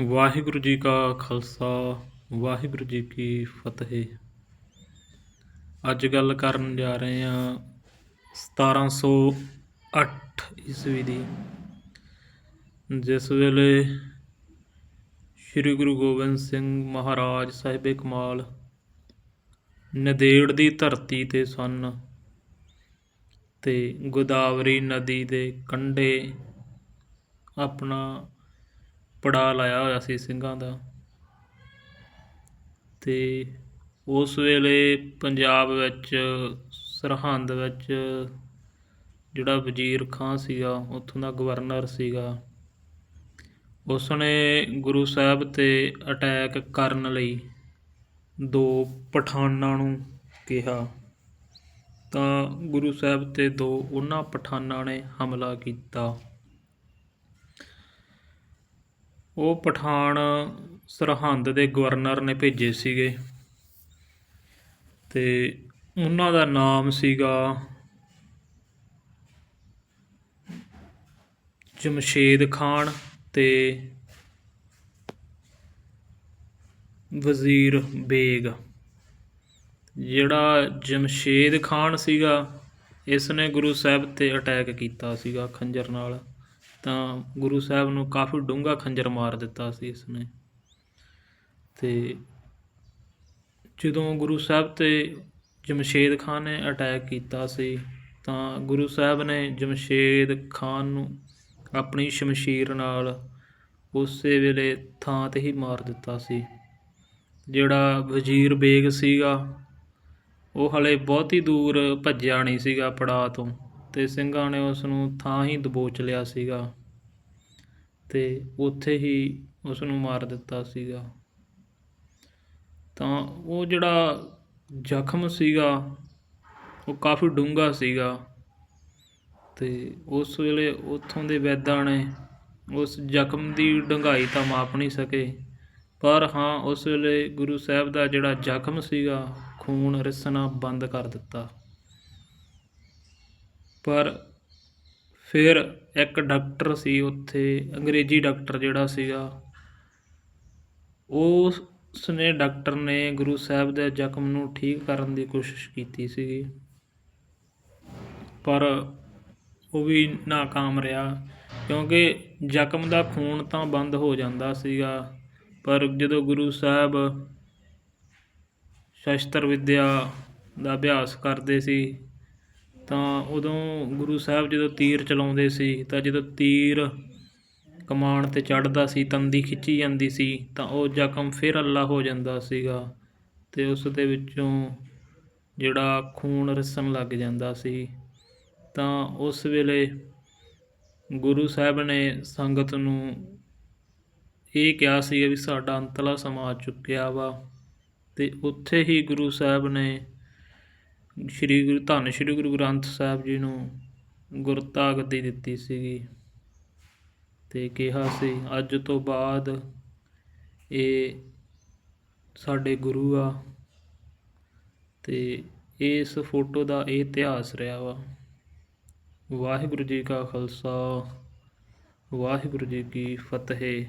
ਵਾਹਿਗੁਰੂ ਜੀ ਕਾ ਖਾਲਸਾ, ਵਾਹਿਗੁਰੂ ਜੀ ਕੀ ਫਤਿਹ। ਅੱਜ ਗੱਲ ਕਰਨ ਜਾ ਰਹੇ ਹਾਂ 1708 ਈਸਵੀ ਦੀ, ਜਿਸ ਵੇਲੇ ਸ੍ਰੀ ਗੁਰੂ ਗੋਬਿੰਦ ਸਿੰਘ ਮਹਾਰਾਜ ਸਾਹਿਬੇ ਕਮਾਲ ਨਦੇੜ ਦੀ ਧਰਤੀ ਤੇ ਸਨ ਤੇ ਗੋਦਾਵਰੀ ਨਦੀ ਦੇ ਕੰਢੇ ਆਪਣਾ ਪੜਾ ਲਾਇਆ ਹੋਇਆ ਸੀ ਸਿੰਘਾਂ ਦਾ। ਤੇ ਉਸ ਵੇਲੇ ਪੰਜਾਬ ਵਿੱਚ, ਸਰਹੰਦ ਵਿੱਚ ਜਿਹੜਾ ਵਜ਼ੀਰ ਖਾਂ ਸੀਗਾ, ਉੱਥੋਂ ਦਾ ਗਵਰਨਰ ਸੀਗਾ। ਉਸਨੇ ਗੁਰੂ ਸਾਹਿਬ ਤੇ ਅਟੈਕ ਕਰਨ ਲਈ ਦੋ ਪਠਾਨਾਂ ਨੂੰ ਕਿਹਾ। ਤਾਂ ਗੁਰੂ ਸਾਹਿਬ ਤੇ ਦੋ ਉਹਨਾਂ ਪਠਾਨਾਂ ਨੇ ਹਮਲਾ ਕੀਤਾ। ਉਹ ਪਠਾਨ ਸਰਹੰਦ ਦੇ ਗਵਰਨਰ ਨੇ ਭੇਜੇ ਸੀਗੇ। ਤੇ ਉਹਨਾਂ ਦਾ ਨਾਮ ਸੀਗਾ ਜਮਸ਼ੇਦ ਖਾਨ ਤੇ ਵਜ਼ੀਰ ਬੇਗ। ਜਿਹੜਾ ਜਮਸ਼ੇਦ ਖਾਨ ਸੀਗਾ, ਇਸ ਨੇ ਗੁਰੂ ਸਾਹਿਬ ਤੇ ਅਟੈਕ ਕੀਤਾ ਸੀਗਾ ਖੰਜਰ ਨਾਲ। ਤਾਂ ਗੁਰੂ ਸਾਹਿਬ ਨੂੰ ਕਾਫੀ ਡੂੰਘਾ ਖੰਜਰ ਮਾਰ ਦਿੱਤਾ ਸੀ ਇਸ ਨੇ ਤੇ ਜਦੋਂ ਗੁਰੂ ਸਾਹਿਬ ਤੇ ਜਮਸ਼ੇਦ ਖਾਨ ਨੇ ਅਟੈਕ ਕੀਤਾ ਸੀ, ਤਾਂ ਗੁਰੂ ਸਾਹਿਬ ਨੇ ਜਮਸ਼ੇਦ ਖਾਨ ਨੂੰ ਆਪਣੀ ਸ਼ਮਸ਼ੀਰ ਨਾਲ ਉਸੇ ਵੇਲੇ ਥਾਂ ਤੇ ਹੀ ਮਾਰ ਦਿੱਤਾ ਸੀ। ਜਿਹੜਾ ਵਜ਼ੀਰ ਬੇਗ ਸੀਗਾ, ਉਹ ਹਲੇ ਹੀ ਦੂਰ ਭੱਜਿਆ ਨਹੀਂ ਸੀਗਾ ਪੜਾਅ ਤੋਂ। ਤੇ ਸਿੰਘਾਂ ਨੇ ਉਸ ਨੂੰ ਥਾਂ ਹੀ ਦਬੋਚ ਲਿਆ ਸੀਗਾ ਤੇ ਉੱਥੇ ਹੀ ਉਸ ਨੂੰ ਮਾਰ ਦਿੱਤਾ ਸੀਗਾ। ਤਾਂ ਉਹ ਜਿਹੜਾ ਜ਼ਖਮ ਸੀਗਾ, ਉਹ ਕਾਫੀ ਡੂੰਘਾ ਸੀਗਾ ਤੇ ਉਸ ਵੇਲੇ ਉੱਥੋਂ ਦੇ ਵੈਦਾਂ ਨੇ ਉਸ ਜ਼ਖਮ ਦੀ ਡੰਗਾਈ ਤਾਂ ਮਾਪ ਨਹੀਂ ਸਕੇ, ਪਰ ਹਾਂ, ਉਸ ਵੇਲੇ ਗੁਰੂ ਸਾਹਿਬ ਦਾ ਜਿਹੜਾ ਜ਼ਖਮ ਸੀਗਾ, ਖੂਨ ਰਿਸਣਾ ਬੰਦ ਕਰ ਦਿੱਤਾ। ਪਰ ਫਿਰ ਇੱਕ ਡਾਕਟਰ ਸੀ ਉੱਥੇ, ਅੰਗਰੇਜ਼ੀ ਡਾਕਟਰ ਜਿਹੜਾ ਸੀਗਾ, ਉਸ ਨੇ ਡਾਕਟਰ ਨੇ ਗੁਰੂ ਸਾਹਿਬ ਦੇ ਜ਼ਖਮ ਨੂੰ ਠੀਕ ਕਰਨ ਦੀ ਕੋਸ਼ਿਸ਼ ਕੀਤੀ ਸੀਗੀ। ਪਰ ਉਹ ਵੀ ناکਾਮ ਰਿਹਾ, ਕਿਉਂਕਿ ਜ਼ਖਮ ਦਾ ਖੂਨ ਤਾਂ ਬੰਦ ਹੋ ਜਾਂਦਾ ਸੀਗਾ, ਪਰ ਜਦੋਂ ਗੁਰੂ ਸਾਹਿਬ ਸ਼ਸਤਰ ਵਿਦਿਆ ਦਾ ਅਭਿਆਸ ਕਰਦੇ ਸੀ ਤਾਂ ਉਦੋਂ ਗੁਰੂ ਸਾਹਿਬ ਜਦੋਂ ਤੀਰ ਚਲਾਉਂਦੇ ਸੀ, ਤਾਂ ਜਦੋਂ ਤੀਰ ਕਮਾਨ ਤੇ ਚੜਦਾ ਸੀ, ਤੰਦੀ ਖਿੱਚੀ ਜਾਂਦੀ ਸੀ, ਤਾਂ ਉਹ ਜ਼ਖਮ ਫਿਰ ਅੱਲਾ ਹੋ ਜਾਂਦਾ ਸੀਗਾ ਤੇ ਉਸ ਦੇ ਵਿੱਚੋਂ ਜਿਹੜਾ ਖੂਨ ਰਿਸਣ ਲੱਗ ਜਾਂਦਾ ਸੀ। ਤਾਂ ਉਸ ਵੇਲੇ ਗੁਰੂ ਸਾਹਿਬ ਨੇ ਸੰਗਤ ਨੂੰ ਇਹ ਕਿਹਾ ਸੀ ਵੀ ਸਾਡਾ ਅੰਤਲਾ ਸਮਾ ਚੁੱਕਿਆ ਵਾ ਤੇ ਉੱਥੇ ਹੀ ਗੁਰੂ ਸਾਹਿਬ ਨੇ ਸ਼੍ਰੀ ਗੁਰੂ, ਧੰਨ ਸ਼੍ਰੀ ਗੁਰੂ ਗ੍ਰੰਥ ਸਾਹਿਬ ਜੀ ਨੂੰ ਗੁਰਤਾਗਦੀ ਦਿੱਤੀ ਸੀਗੀ ਤੇ ਕਿਹਾ ਸੀ, ਅੱਜ ਤੋਂ ਬਾਅਦ ਇਹ ਸਾਡੇ ਗੁਰੂ ਆ ਤੇ ਇਸ ਫੋਟੋ ਦਾ ਇਹ ਇਤਿਹਾਸ ਰਿਹਾ ਵਾ। ਵਾਹਿਗੁਰੂ ਜੀ ਕਾ ਖਾਲਸਾ, ਵਾਹਿਗੁਰੂ ਜੀ ਕੀ ਫਤਿਹ।